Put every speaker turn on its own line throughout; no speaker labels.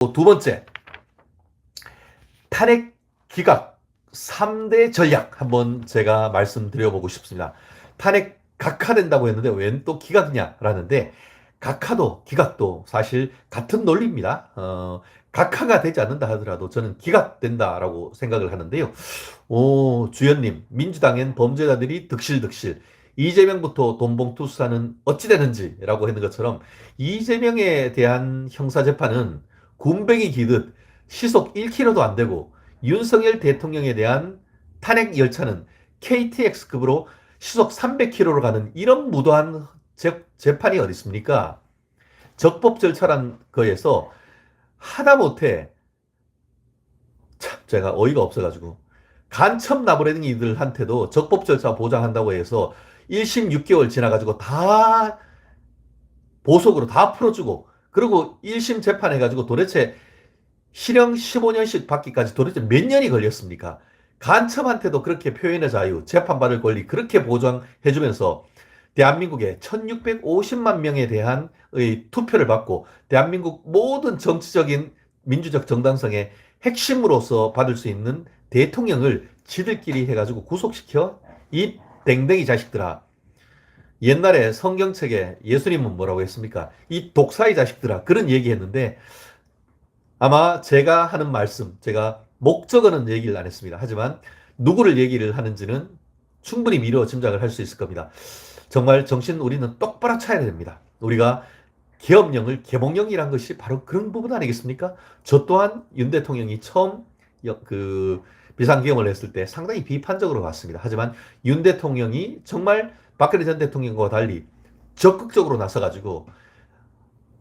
두 번째, 탄핵 기각 3대 전략 한번 제가 말씀드려보고 싶습니다. 탄핵 각하된다고 했는데 웬 또 기각이냐라는데 각하도 기각도 사실 같은 논리입니다. 어, 각하가 되지 않는다 하더라도 저는 기각된다라고 생각을 하는데요. 오, 주연님, 민주당엔 범죄자들이 득실득실. 이재명부터 돈봉투 수사는 어찌 되는지라고 했는 것처럼 이재명에 대한 형사재판은 군뱅이 기듯 시속 1km도 안 되고 윤석열 대통령에 대한 탄핵 열차는 KTX급으로 시속 300km로 가는 이런 무도한 재, 재판이 어디 있습니까? 적법 절차란 거에서 하다못해 참 제가 어이가 없어가지고 간첩 나부랭이들한테도 적법 절차 보장한다고 해서 1심 6개월 지나가지고 다 보석으로 다 풀어주고 그리고 1심 재판해가지고 도대체 실형 15년씩 받기까지 도대체 몇 년이 걸렸습니까? 간첩한테도 그렇게 표현의 자유, 재판받을 권리 그렇게 보장해주면서 대한민국의 1650만 명에 대한 의 투표를 받고 대한민국 모든 정치적인 민주적 정당성의 핵심으로서 받을 수 있는 대통령을 지들끼리 해가지고 구속시켜 이 댕댕이 자식들아 옛날에 성경책에 예수님은 뭐라고 했습니까? 이 독사의 자식들아 그런 얘기했는데 아마 제가 하는 말씀 제가 목적어는 얘기를 안 했습니다. 하지만 누구를 얘기를 하는지는 충분히 미뤄 짐작을 할 수 있을 겁니다. 정말 정신 우리는 똑바로 차야 됩니다. 우리가 계엄령을 개몽령이란 것이 바로 그런 부분 아니겠습니까? 저 또한 윤 대통령이 처음 여- 그 비상계엄을 했을 때 상당히 비판적으로 봤습니다. 하지만 윤 대통령이 정말 박근혜 전 대통령과 달리 적극적으로 나서가지고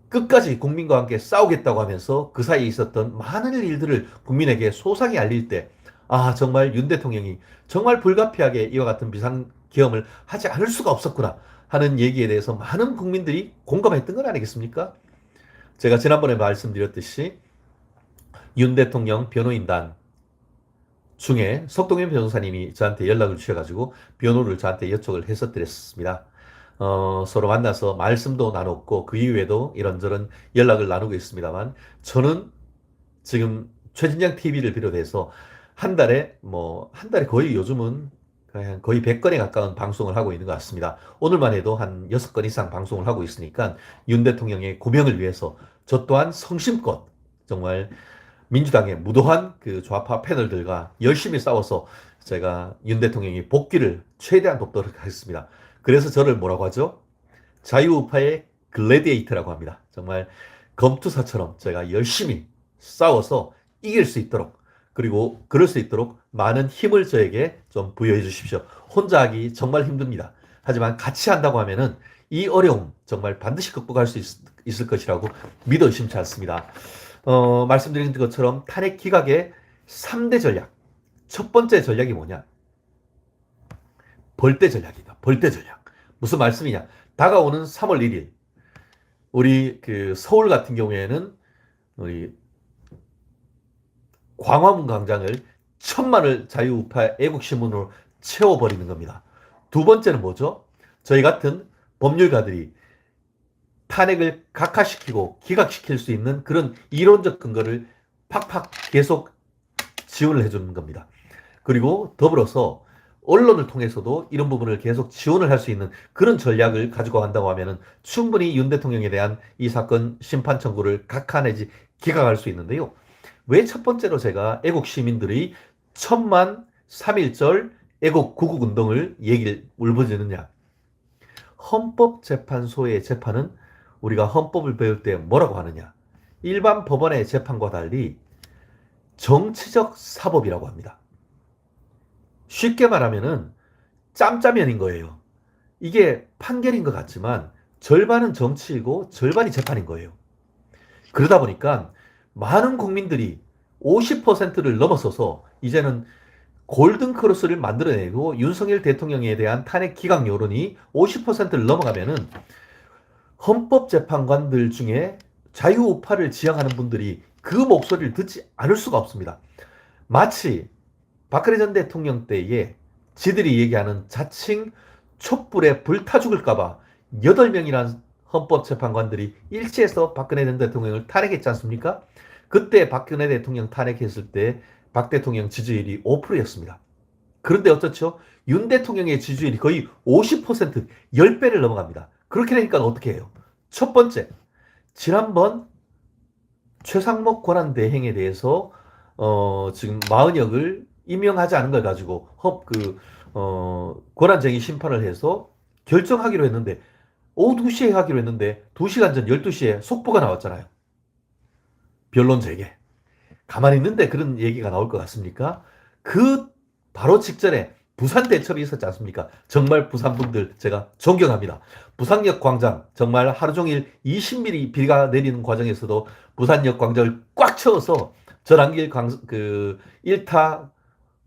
끝까지 국민과 함께 싸우겠다고 하면서 그 사이에 있었던 많은 일들을 국민에게 소상히 알릴 때, 아, 정말 윤 대통령이 정말 불가피하게 이와 같은 비상계엄을 하지 않을 수가 없었구나 하는 얘기에 대해서 많은 국민들이 공감했던 건 아니겠습니까? 제가 지난번에 말씀드렸듯이 윤 대통령 변호인단 중에 석동현 변호사님이 저한테 연락을 주셔가지고 변호를 저한테 요청을 해서 드렸습니다. 어, 서로 만나서 말씀도 나눴고 그 이후에도 이런저런 연락을 나누고 있습니다만 저는 지금 최진장 TV를 비롯해서 한 달에 뭐 한 달에 거의 요즘은 그냥 거의 100건에 가까운 방송을 하고 있는 것 같습니다. 오늘만 해도 한 6건 이상 방송을 하고 있으니까 윤 대통령의 고명을 위해서 저 또한 성심껏 정말 민주당의 무도한 그 좌파 패널들과 열심히 싸워서 제가 윤 대통령이 복귀를 최대한 돕도록 하겠습니다. 그래서 저를 뭐라고 하죠? 자유우파의 글래디에이터라고 합니다. 정말 검투사처럼 제가 열심히 싸워서 이길 수 있도록 그리고 그럴 수 있도록 많은 힘을 저에게 좀 부여해 주십시오. 혼자 하기 정말 힘듭니다. 하지만 같이 한다고 하면은 이 어려움 정말 반드시 극복할 수 있, 있을 것이라고 믿어 의심치 않습니다. 어, 말씀드린 것처럼 탄핵 기각의 3대 전략. 첫 번째 전략이 뭐냐? 벌떼 전략이다. 벌떼 전략. 무슨 말씀이냐? 다가오는 3월 1일. 우리 그 서울 같은 경우에는 우리 광화문 광장을 천만을 자유우파 애국신문으로 채워버리는 겁니다. 두 번째는 뭐죠? 저희 같은 법률가들이 탄핵을 각하시키고 기각시킬 수 있는 그런 이론적 근거를 팍팍 계속 지원을 해주는 겁니다. 그리고 더불어서 언론을 통해서도 이런 부분을 계속 지원을 할 수 있는 그런 전략을 가지고 간다고 하면은 충분히 윤 대통령에 대한 이 사건 심판 청구를 각하 내지 기각할 수 있는데요. 왜 첫 번째로 제가 애국 시민들의 천만 3.1절 애국 구국 운동을 얘기를 울부짖느냐. 헌법재판소의 재판은 우리가 헌법을 배울 때 뭐라고 하느냐. 일반 법원의 재판과 달리 정치적 사법이라고 합니다. 쉽게 말하면은 짬짜면인 거예요. 이게 판결인 것 같지만 절반은 정치이고 절반이 재판인 거예요. 그러다 보니까 많은 국민들이 50%를 넘어서서 이제는 골든 크로스를 만들어내고 윤석열 대통령에 대한 탄핵 기각 여론이 50%를 넘어가면은 헌법재판관들 중에 자유우파를 지향하는 분들이 그 목소리를 듣지 않을 수가 없습니다. 마치 박근혜 전 대통령 때에 지들이 얘기하는 자칭 촛불에 불타 죽을까봐 8명이란 헌법재판관들이 일치해서 박근혜 전 대통령을 탄핵했지 않습니까? 그때 박근혜 대통령 탄핵했을 때 박 대통령 지지율이 5%였습니다. 그런데 어떻죠? 윤 대통령의 지지율이 거의 50% 10배를 넘어갑니다. 그렇게 되니까 어떻게 해요? 첫 번째, 지난번 최상목 권한대행에 대해서 어, 지금 마은혁을 임명하지 않은 걸 가지고 헌, 그, 어, 권한쟁의 심판을 해서 결정하기로 했는데 오후 2시에 하기로 했는데 2시간 전 12시에 속보가 나왔잖아요. 변론 재개. 가만히 있는데 그런 얘기가 나올 것 같습니까? 그 바로 직전에 부산 대첩이 있었지 않습니까? 정말 부산 분들 제가 존경합니다. 부산역 광장 정말 하루 종일 20mm 비가 내리는 과정에서도 부산역 광장을 꽉 채워서 전한길 강, 그 1타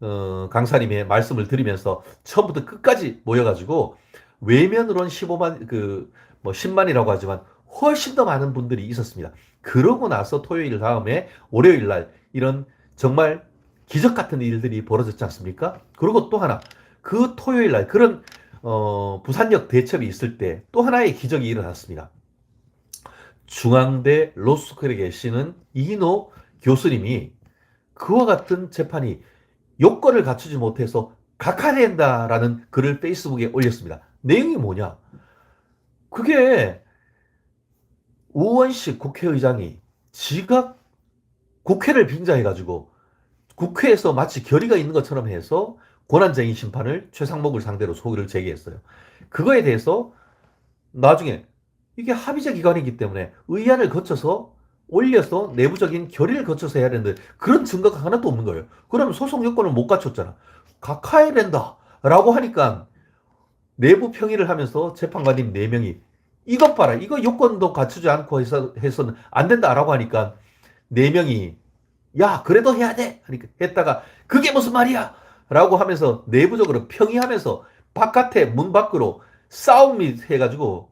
어, 강사님의 말씀을 드리면서 처음부터 끝까지 모여가지고 외면으로는 15만 그 뭐 10만이라고 하지만 훨씬 더 많은 분들이 있었습니다. 그러고 나서 토요일 다음에 월요일 날 이런 정말 기적 같은 일들이 벌어졌지 않습니까? 그리고 또 하나 그 토요일 날 그런 어, 부산역 대첩이 있을 때 또 하나의 기적이 일어났습니다. 중앙대 로스쿨에 계시는 이인호 교수님이 그와 같은 재판이 요건을 갖추지 못해서 각하된다라는 글을 페이스북에 올렸습니다. 내용이 뭐냐? 그게 우원식 국회의장이 지각 국회를 빙자해가지고 국회에서 마치 결의가 있는 것처럼 해서 권한쟁의 심판을 최상목을 상대로 소기를 제기했어요. 그거에 대해서 나중에 이게 합의제 기관이기 때문에 의안을 거쳐서 올려서 내부적인 결의를 거쳐서 해야 되는데 그런 증거가 하나도 없는 거예요. 그러면 소송 요건을 못 갖췄잖아. 각하해야 된다. 라고 하니까 내부 평의를 하면서 재판관님 4명이 이것 봐라. 이거 요건도 갖추지 않고 해서, 해서는 안 된다 라고 하니까 4명이 야, 그래도 해야 돼. 하니까 했다가 그게 무슨 말이야? 라고 하면서 내부적으로 평의하면서 바깥에 문 밖으로 싸움이 해가지고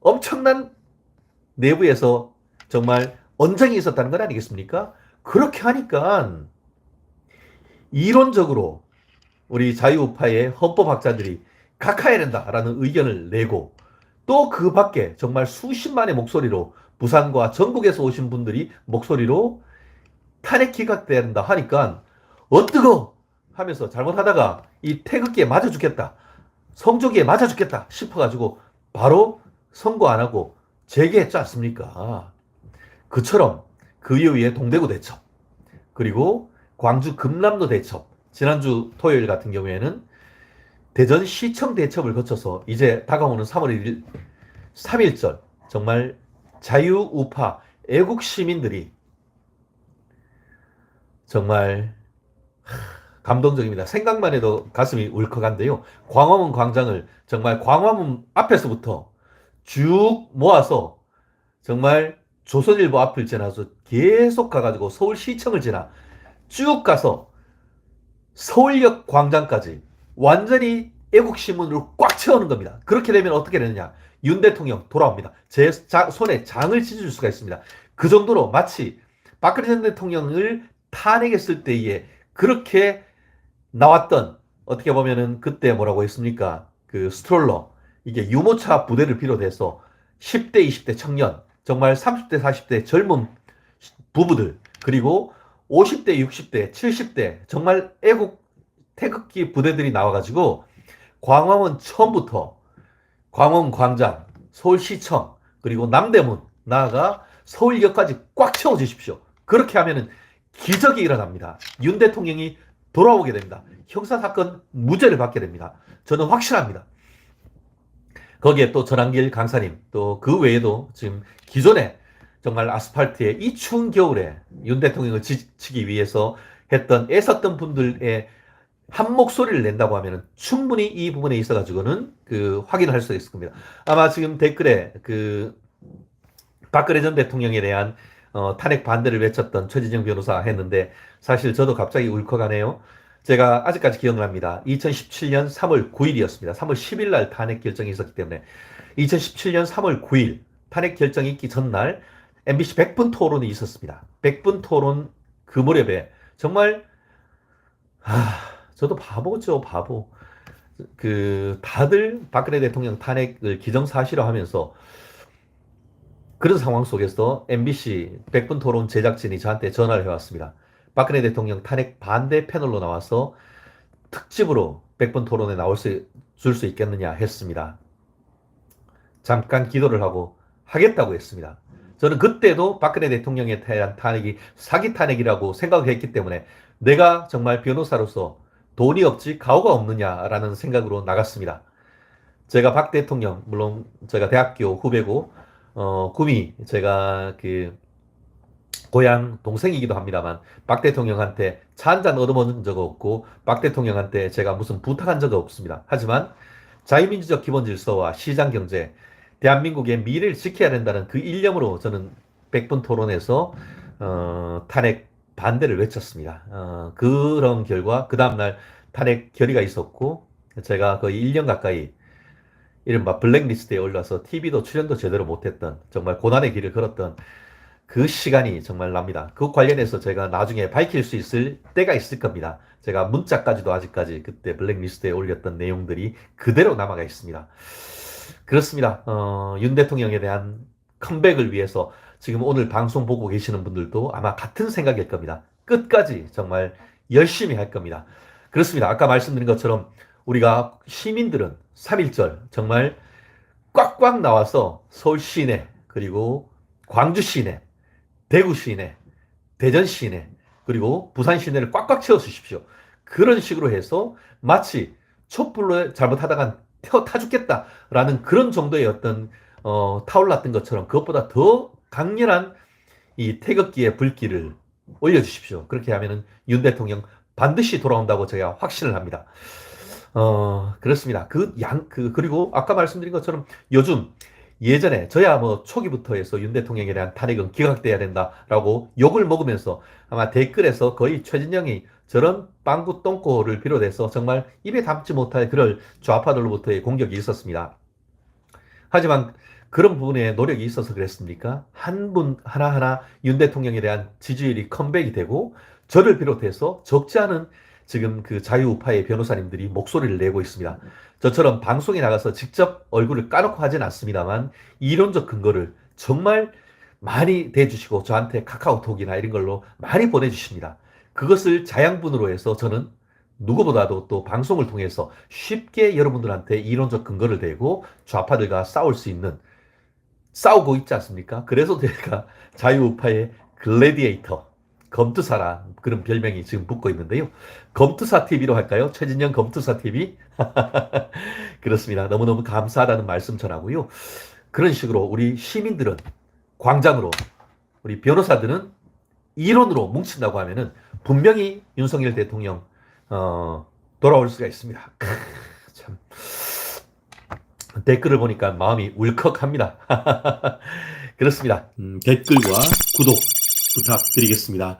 엄청난 내부에서 정말 언쟁이 있었다는 건 아니겠습니까? 그렇게 하니까 이론적으로 우리 자유우파의 헌법학자들이 각하해야 된다라는 의견을 내고 또 그 밖에 정말 수십만의 목소리로 부산과 전국에서 오신 분들이 목소리로 탄핵 기각돼야 된다 하니까 어뜨거 하면서 잘못하다가 이 태극기에 맞아 죽겠다 성조기에 맞아 죽겠다 싶어가지고 바로 선고 안 하고 재개했지 않습니까? 그처럼 그 이후에 동대구 대첩 그리고 광주 금남로 대첩 지난주 토요일 같은 경우에는 대전 시청 대첩을 거쳐서 이제 다가오는 3월 1일 3일절 정말 자유우파 애국 시민들이 정말 감동적입니다. 생각만 해도 가슴이 울컥한데요. 광화문 광장을 정말 광화문 앞에서부터 쭉 모아서 정말 조선일보 앞을 지나서 계속 가가지고 서울시청을 지나 쭉 가서 서울역 광장까지 완전히 애국신문으로 꽉 채우는 겁니다. 그렇게 되면 어떻게 되느냐. 윤 대통령 돌아옵니다. 제 자, 손에 장을 찢어줄 수가 있습니다. 그 정도로 마치 박근혜 전 대통령을 탄핵했을 때에 그렇게 나왔던 어떻게 보면은 그때 뭐라고 했습니까? 그 스트롤러 이게 유모차 부대를 비롯해서 10대, 20대 청년, 정말 30대, 40대 젊은 부부들, 그리고 50대, 60대, 70대 정말 애국 태극기 부대들이 나와가지고 광화문 처음부터 광화문 광장, 서울시청, 그리고 남대문, 나아가 서울역까지 꽉 채워 주십시오. 그렇게 하면은 기적이 일어납니다. 윤 대통령이 돌아오게 됩니다. 형사사건 무죄를 받게 됩니다. 저는 확실합니다. 거기에 또 전한길 강사님, 또 그 외에도 지금 기존에 정말 아스팔트에 이 추운 겨울에 윤 대통령을 지치기 위해서 했던 애썼던 분들의 한 목소리를 낸다고 하면 충분히 이 부분에 있어 가지고는 그 확인을 할수 있을 겁니다. 아마 지금 댓글에 그 박근혜 전 대통령에 대한 어, 탄핵 반대를 외쳤던 최진정 변호사 했는데 사실 저도 갑자기 울컥하네요. 제가 아직까지 기억납니다. 2017년 3월 9일이었습니다. 3월 10일 날 탄핵 결정이 있었기 때문에 2017년 3월 9일 탄핵 결정이 있기 전날 MBC 100분 토론이 있었습니다. 100분 토론 그 무렵에 정말 아, 저도 바보죠, 바보. 그 다들 박근혜 대통령 탄핵을 기정사실화하면서 그런 상황 속에서 MBC 100분 토론 제작진이 저한테 전화를 해왔습니다. 박근혜 대통령 탄핵 반대 패널로 나와서 특집으로 100분 토론에 나올 수, 줄 수 있겠느냐 했습니다. 잠깐 기도를 하고 하겠다고 했습니다. 저는 그때도 박근혜 대통령에 대한 탄핵이 사기 탄핵이라고 생각을 했기 때문에 내가 정말 변호사로서 돈이 없지 가오가 없느냐라는 생각으로 나갔습니다. 제가 박 대통령, 물론 제가 대학교 후배고, 어, 구미, 제가 그, 고향 동생이기도 합니다만, 박 대통령한테 차 한 잔 얻어먹은 적 없고, 박 대통령한테 제가 무슨 부탁한 적은 없습니다. 하지만, 자유민주적 기본 질서와 시장 경제, 대한민국의 미래를 지켜야 된다는 그 일념으로 저는 100분 토론에서, 어, 탄핵 반대를 외쳤습니다. 어, 그런 결과, 그 다음날 탄핵 결의가 있었고, 제가 거의 1년 가까이 이른바 블랙리스트에 올라서 TV도 출연도 제대로 못했던 정말 고난의 길을 걸었던 그 시간이 정말 납니다. 그 관련해서 제가 나중에 밝힐 수 있을 때가 있을 겁니다. 제가 문자까지도 아직까지 그때 블랙리스트에 올렸던 내용들이 그대로 남아가 있습니다. 그렇습니다. 어, 윤 대통령에 대한 컴백을 위해서 지금 오늘 방송 보고 계시는 분들도 아마 같은 생각일 겁니다. 끝까지 정말 열심히 할 겁니다. 그렇습니다. 아까 말씀드린 것처럼 우리가 시민들은 3.1절 정말 꽉꽉 나와서 서울 시내 그리고 광주 시내 대구 시내 대전 시내 그리고 부산 시내를 꽉꽉 채워 주십시오. 그런 식으로 해서 마치 촛불로 잘못하다가 태워 타 죽겠다라는 그런 정도의 어떤 어, 타올랐던 것처럼 그것보다 더 강렬한 이 태극기의 불길을 올려주십시오. 그렇게 하면은 윤 대통령 반드시 돌아온다고 제가 확신을 합니다. 어, 그렇습니다. 그 양, 그, 그리고 아까 말씀드린 것처럼 요즘 예전에 저야 뭐 초기부터 해서 윤 대통령에 대한 탄핵은 기각돼야 된다라고 욕을 먹으면서 아마 댓글에서 거의 최진영이 저런 빵구 똥꼬를 비롯해서 정말 입에 담지 못할 그럴 좌파들로부터의 공격이 있었습니다. 하지만 그런 부분에 노력이 있어서 그랬습니까? 한 분 하나하나 윤 대통령에 대한 지지율이 컴백이 되고 저를 비롯해서 적지 않은 지금 그 자유우파의 변호사님들이 목소리를 내고 있습니다. 저처럼 방송에 나가서 직접 얼굴을 까놓고 하진 않습니다만 이론적 근거를 정말 많이 대주시고 저한테 카카오톡이나 이런 걸로 많이 보내주십니다. 그것을 자양분으로 해서 저는 누구보다도 또 방송을 통해서 쉽게 여러분들한테 이론적 근거를 대고 좌파들과 싸울 수 있는 싸우고 있지 않습니까? 그래서 제가 자유우파의 글래디에이터 검투사라 그런 별명이 지금 붙고 있는데요. 검투사 TV로 할까요? 최진영 검투사 TV? 그렇습니다. 너무너무 감사하다는 말씀 전하고요. 그런 식으로 우리 시민들은 광장으로, 우리 변호사들은 이론으로 뭉친다고 하면은 분명히 윤석열 대통령 어, 돌아올 수가 있습니다. 크, 참 댓글을 보니까 마음이 울컥합니다. 그렇습니다. 음, 댓글과 구독 부탁드리겠습니다.